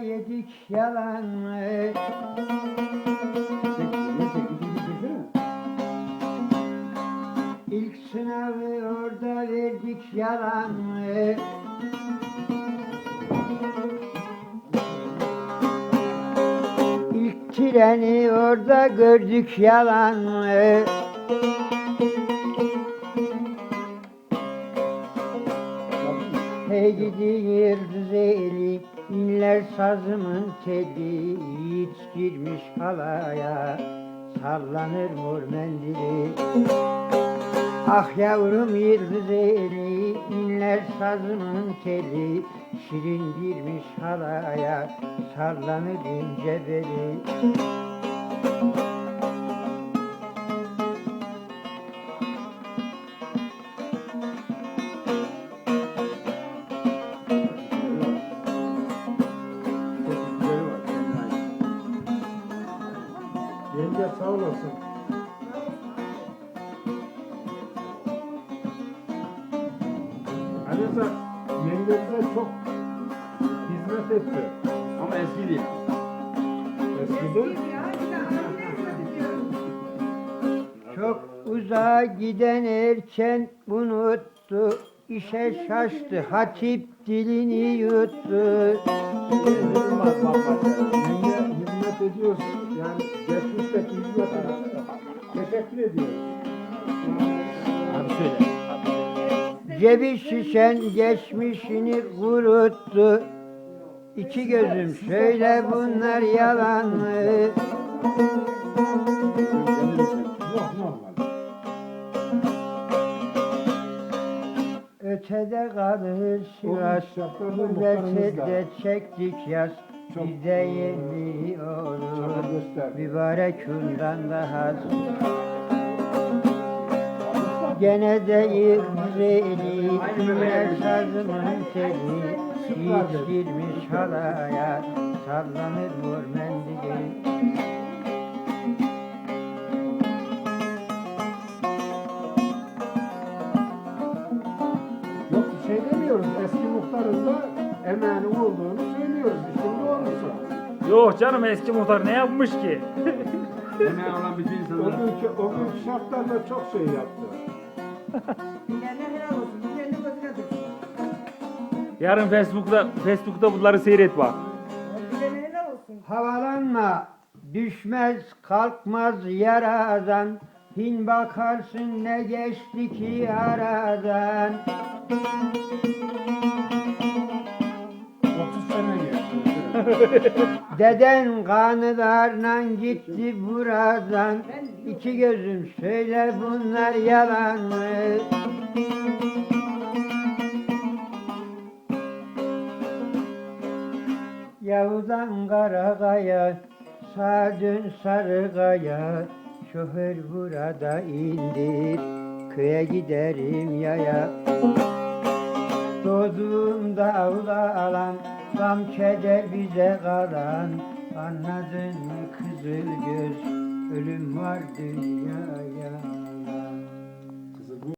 verdik yalan İlk sınavı orada verdik yalan İlk treni orada gördük yalan gidi yıldız eli inler sazımın teli Yiğit girmiş halaya sallanır mor mendili. Ah yavrum yıldız eli inler sazımın teli Şirin girmiş halaya sallanır ince beli Yenge sağ olasın. Anne yengemize çok hizmet etti. Ama eski değil. Eskiden Çok uzağa giden erken unuttu işe şaştı hatip dilini yuttu yenge söyle. Cebi şişen geçmişini kuruttu İki gözüm söyle bunlar yalan mı? Ötede kalır Sivas Gurbette çektik yaz Bizde yeni olur. Mübarek hundan daha Gene de yıldızeli Güne sazımın teli Hiç girmiş halaya Sallanır mor mendili Yok bir şey demiyoruz. Eski muhtarın da emeğinin olduğunu söylüyoruz. İşin doğrusu. Yok canım eski muhtar ne yapmış ki? Emeği olan bütün O insanlar. günkü, o günkü şartlarda çok şey yaptı. Yarın Facebook'ta Facebook'ta bunları seyret bak. Havalanma düşmez kalkmaz yaradan Hin bakarsın ne geçti ki aradan Deden kanılarla gitti buradan İki gözüm söyle bunlar yalan mı? Yavudan Karakaya Sağ dön Sarıkaya Şoför burada indir Köye giderim yaya Gam keder bize kalan Anladın mı kızıl göz? Ölüm var dünyaya